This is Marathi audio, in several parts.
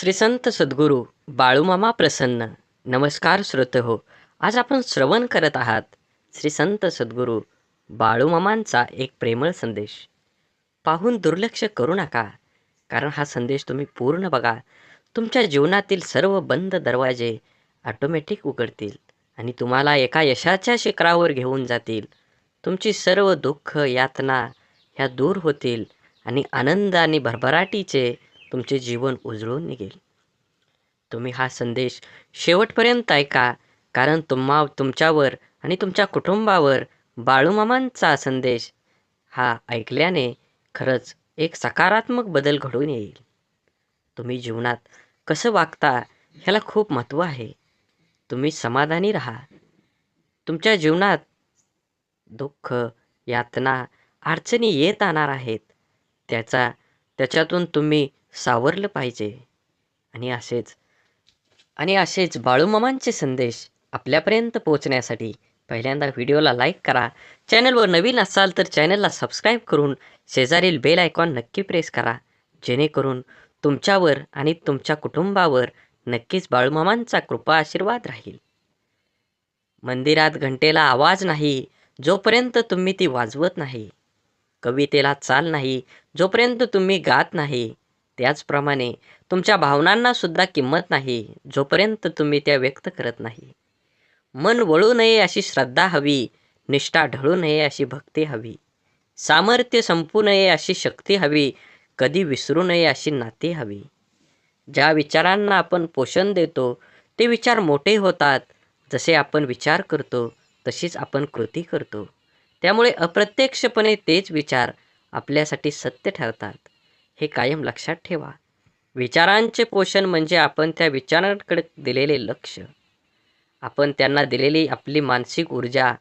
श्री संत सद्गुरू बाळूमामा प्रसन्न. नमस्कार श्रोत हो. आज आपण श्रवण करत आहात श्री संत सद्गुरू बाळूमामांचा एक प्रेमळ संदेश. पाहून दुर्लक्ष करू नका कारण हा संदेश तुम्ही पूर्ण बघा. तुमच्या जीवनातील सर्व बंद दरवाजे ऑटोमॅटिक उघडतील आणि तुम्हाला एका यशाच्या शिखरावर घेऊन जातील. तुमची सर्व दुःख यातना ह्या दूर होतील आणि आनंद आणि भरभराटीचे तुमचे जीवन उजळून निघेल. तुम्ही हा संदेश शेवटपर्यंत ऐका कारण तुम्हा तुमच्यावर आणि तुमच्या कुटुंबावर बाळूमामांचा संदेश हा ऐकल्याने खरंच एक सकारात्मक बदल घडून येईल. तुम्ही जीवनात कसं वागता ह्याला खूप महत्त्व आहे. तुम्ही समाधानी राहा. तुमच्या जीवनात दुःख यातना अडचणी येत आणणार आहेत. त्याचा त्याच्यातून तुम्ही सावरलं पाहिजे. आणि असेच आणि असेच बाळूमामांचे संदेश आपल्यापर्यंत पोहोचण्यासाठी पहिल्यांदा व्हिडिओला लाईक करा. चॅनलवर नवीन असाल तर चॅनलला सबस्क्राईब करून शेजारील बेल आयकॉन नक्की प्रेस करा. जेणेकरून तुमच्यावर आणि तुमच्या कुटुंबावर नक्कीच बाळूमामांचा कृपा आशीर्वाद राहील. मंदिरात घंटेला आवाज नाही जोपर्यंत तुम्ही ती वाजवत नाही. कवितेला चाल नाही जोपर्यंत तुम्ही गात नाही. त्याचप्रमाणे तुमच्या भावनांना सुद्धा किंमत नाही जोपर्यंत तुम्ही त्या व्यक्त करत नाही. मन वळू नये अशी श्रद्धा हवी निष्ठा ढळू नये अशी भक्ती हवी. सामर्थ्य संपू नये अशी शक्ती हवी कधी विसरू नये अशी नाती हवी. ज्या विचारांना आपण पोषण देतो ते विचार मोठे होतात. जसे आपण विचार करतो तशीच आपण कृती करतो. त्यामुळे अप्रत्यक्षपणे तेच विचार आपल्यासाठी सत्य ठरतात. हे कायम लक्षात ठेवा. विचारांचे पोषण म्हणजे आपण त्या विचारांकडे दिलेले लक्ष. आपण त्यांना दिलेली आपली मानसिक ऊर्जा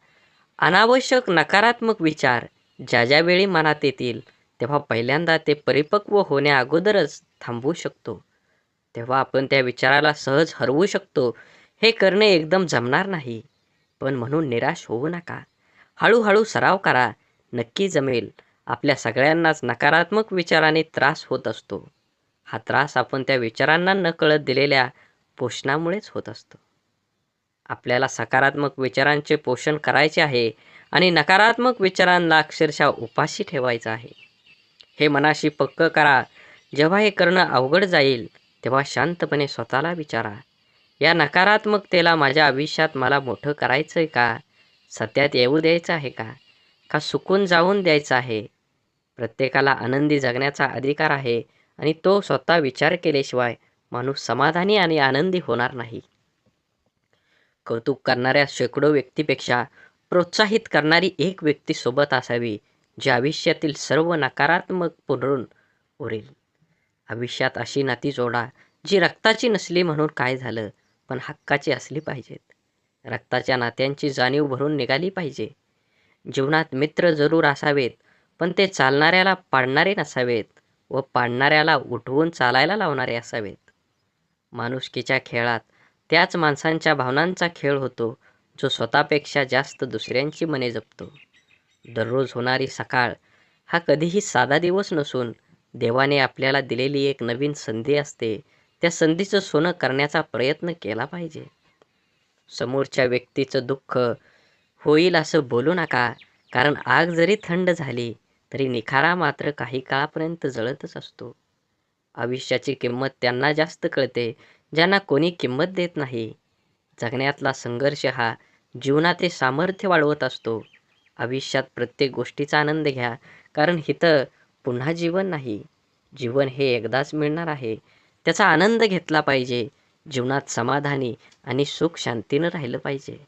अनावश्यक नकारात्मक विचार ज्या ज्यावेळी मनात येतील तेव्हा पहिल्यांदा ते परिपक्व होण्या अगोदरच थांबवू शकतो. तेव्हा आपण त्या विचाराला सहज हरवू शकतो. हे करणे एकदम जमणार नाही. पण म्हणून निराश होऊ नका. हळूहळू सराव करा. नक्की जमेल. आपल्या सगळ्यांनाच नकारात्मक विचाराने त्रास होत असतो. हा त्रास आपण त्या विचारांना न कळत दिलेल्या पोषणामुळेच होत असतो. आपल्याला सकारात्मक विचारांचे पोषण करायचे आहे आणि नकारात्मक विचारांना अक्षरशः उपाशी ठेवायचं आहे. हे मनाशी पक्क करा. जेव्हा हे करणं अवघड जाईल तेव्हा शांतपणे स्वतःला विचारा. या नकारात्मकतेला माझ्या आयुष्यात मला मोठं करायचं आहे का? सत्यात येऊ द्यायचं आहे का? का सुकून जाऊन द्यायचं आहे? प्रत्येकाला आनंदी जगण्याचा अधिकार आहे आणि तो स्वतः विचार केल्याशिवाय माणूस समाधानी आणि आनंदी होणार नाही. कौतुक करणाऱ्या शेकडो व्यक्तीपेक्षा प्रोत्साहित करणारी एक व्यक्ती सोबत असावी जी आयुष्यातील सर्व नकारात्मक पुनरून उरेल. आयुष्यात अशी नाती जोडा जी रक्ताची नसली म्हणून काय झालं पण हक्काची असली पाहिजेत. रक्ताच्या नात्यांची जाणीव भरून निघाली पाहिजे. जीवनात मित्र जरूर असावेत पण ते चालणाऱ्याला पाडणारे नसावेत व पाडणाऱ्याला उठवून चालायला लावणारे असावेत. माणुसकीच्या खेळात त्याच माणसांच्या भावनांचा खेळ होतो जो स्वतःपेक्षा जास्त दुसऱ्यांची मने जपतो. दररोज होणारी सकाळ हा कधीही साधा दिवस नसून देवाने आपल्याला दिलेली एक नवीन संधी असते. त्या संधीचं सोनं करण्याचा प्रयत्न केला पाहिजे. समोरच्या व्यक्तीचं दुःख होईल असं बोलू नका कारण आग जरी थंड झाली तरी निखारा मात्र काही काळापर्यंत जळतच असतो. आयुष्याची किंमत त्यांना जास्त कळते ज्यांना कोणी किंमत देत नाही. जगण्यातला संघर्ष हा जीवनाचे सामर्थ्य वाढवत असतो. आयुष्यात प्रत्येक गोष्टीचा आनंद घ्या कारण हिथं पुन्हा जीवन नाही. जीवन हे एकदाच मिळणार आहे. त्याचा आनंद घेतला पाहिजे. जीवनात समाधानी आणि सुख शांतीनं राहिलं पाहिजे.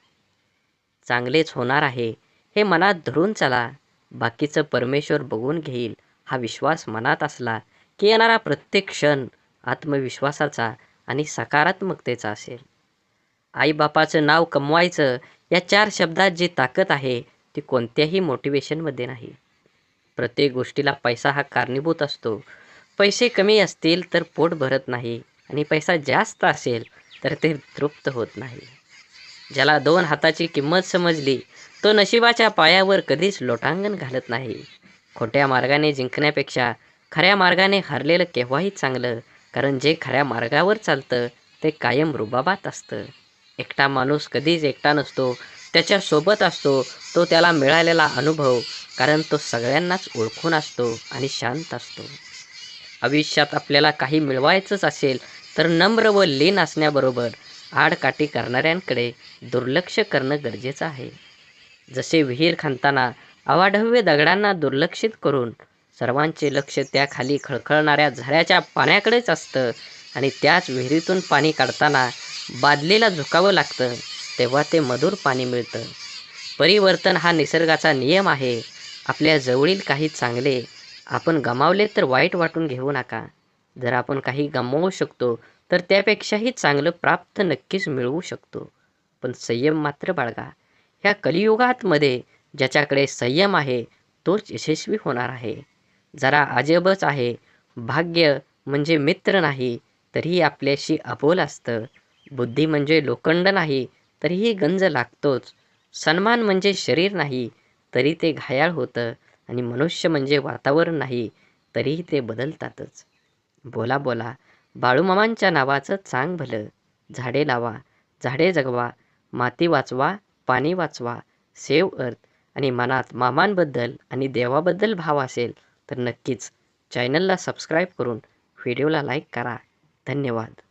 चांगलेच होणार आहे हे मनात धरून चला. बाकीचं परमेश्वर बघून घेईल. हा विश्वास मनात असला की येणारा प्रत्येक क्षण आत्मविश्वासाचा आणि सकारात्मकतेचा असेल. आईबापाचं नाव कमवायचं या चार शब्दात जी ताकद आहे ती कोणत्याही मोटिवेशनमध्ये नाही. प्रत्येक गोष्टीला पैसा हा कारणीभूत असतो. पैसे कमी असतील तर पोट भरत नाही आणि पैसा जास्त असेल तर ते तृप्त होत नाही. ज्याला दोन हाताची किंमत समजली तो नशिबाच्या पायावर कधीच लोटांगण घालत नाही. खोट्या मार्गाने जिंकण्यापेक्षा खऱ्या मार्गाने हरलेलं केव्हाही चांगलं कारण जे खऱ्या मार्गावर चालतं ते कायम रुबाबात असतं. एकटा माणूस कधीच एकटा नसतो त्याच्यासोबत असतो तो त्याला मिळालेला अनुभव कारण तो सगळ्यांनाच ओळखून असतो आणि शांत असतो. आयुष्यात आपल्याला काही मिळवायचंच असेल तर नम्र व लीन असण्याबरोबर आडकाठी करणाऱ्यांकडे दुर्लक्ष करणं गरजेचं आहे. जसे विहीर खणताना अवाढव्य दगडांना दुर्लक्षित करून सर्वांचे लक्ष त्या खाली खळखळणाऱ्या झऱ्याच्या पाण्याकडेच असतं आणि त्याच विहिरीतून पाणी काढताना बादलीला झुकावं लागतं तेव्हा ते मधुर पाणी मिळतं. परिवर्तन हा निसर्गाचा नियम आहे. आपल्या जवळील काही चांगले आपण गमावले तर वाईट वाटून घेऊ नका. जर आपण काही गमावू शकतो तर त्यापेक्षाही चांगलं प्राप्त नक्कीच मिळवू शकतो. पण संयम मात्र बाळगा. या कलियुगातमध्ये ज्याच्याकडे संयम आहे तोच यशस्वी होणार आहे. जरा अजबच आहे. भाग्य म्हणजे मित्र नाही तरीही आपल्याशी अबोल असतं. बुद्धी म्हणजे लोखंड नाही तरीही गंज लागतोच. सन्मान म्हणजे शरीर नाही तरी ते घायाळ होतं. आणि मनुष्य म्हणजे वातावरण नाही तरीही ते बदलतातच. बोला बोला बाळूमामांच्या नावाचं चांग भलं. झाडे लावा झाडे जगवा माती वाचवा पाणी वाचवा सेव अर्थ आणि मनात मामांबद्दल आणि देवाबद्दल भाव असेल तर नक्कीच चॅनलला सबस्क्राईब करून व्हिडिओला लाईक करा. धन्यवाद.